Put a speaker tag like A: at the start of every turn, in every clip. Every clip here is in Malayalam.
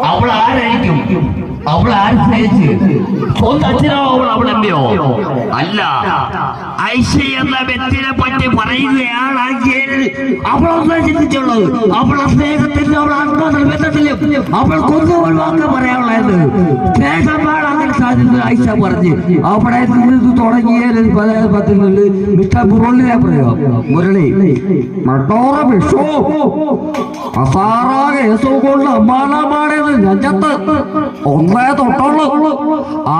A: അവൾ ആരായിരിക്കും അവൾ ആര് സ്നേഹിച്ച്? സ്വന്തം അച്ഛനോ അവൾ അല്ല. ഐഷ എന്ന വ്യക്തിനെ പറ്റി പറയുകയാണെങ്കിൽ അവളൊന്നും ചിന്തിച്ചുള്ളത് അവളെ സ്നേഹത്തിലും അവൾ ആത്മാർത്ഥ ബന്ധത്തിലും അവൾ കൊന്നു വാക്ക് പറയാനുള്ളത്. സ്നേഹം സാധ്യത ഐഷ പറഞ്ഞ്. അവിടെ നിന്ന് തുടങ്ങിയ പത്തുന്നുണ്ട് മിസ്റ്റർ മുരളിനെ പറയാം മുരളി ഒന്നേ തൊട്ടുള്ളൂ.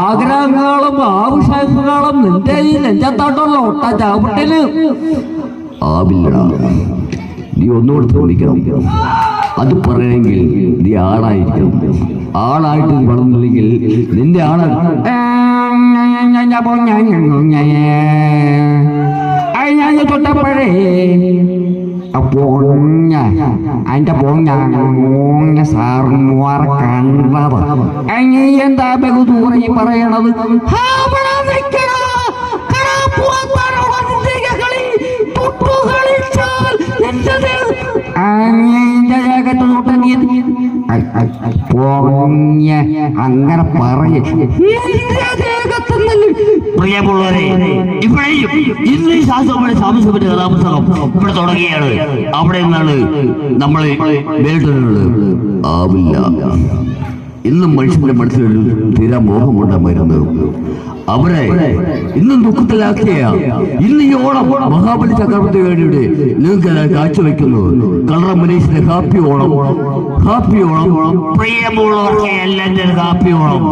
A: ആഗ്രഹങ്ങളും ആവശ്യങ്ങളും നിന്റെ ഈ നെഞ്ചത്തോട്ടുള്ള ഒട്ട ചാവട്ടിൽ ആവില്ല നീ ഒന്നുകൂടി തോന്നിക്കണം അത് പറയണമെങ്കിൽ നീ ആളായിരിക്കും ആളായിട്ട് നീ വളർന്നില്ലെങ്കിൽ നിന്റെ ആൾ അപ്പോ പോഞ്ഞ അതിന്റെ പോഞ്ഞ സാറുമാർ കണ്ടത് എന്താ ബഹുദൂരം ഈ പറയണത് നിന്റെ ദേ- ആ, നീ നിന്റെ ദേഹത്ത് തൊട്ട് നീ എന്ത് ചെയ്യും? ഐ, ഐ, ഐ, പോഞ്ഞ അങ്ങനെ പറയ പ്രിയമുള്ളവരെ ഇവിടെയും ഇന്ന് ശാസ്ത്രങ്ങളുടെ സാമസ്യത്തിന്റെ കഥാപുസ്തകം ഇവിടെ തുടങ്ങിയാണ് അവിടെ നിന്നാണ് നമ്മൾ വേണ്ടുന്നത് ആവില്ല. ഇന്നും മനുഷ്യന്റെ മനസ്സിൽ തീരാ മോഹമുണ്ടായിരുന്നു അവരെ ഇന്നും ദുഃഖത്തിലാക്കിയ ഇന്ന് ഈ ഓണം മഹാബലി ചക്രവർത്തി വേണ്ടിയുടെ നിങ്ങൾക്ക് കാഴ്ചവെക്കുന്നു. കളറ മനീഷിന്റെ ഹാപ്പി ഓണം. ഹാപ്പി ഓണം. പ്രിയമുള്ളവർക്ക് ഹാപ്പി ഓണം.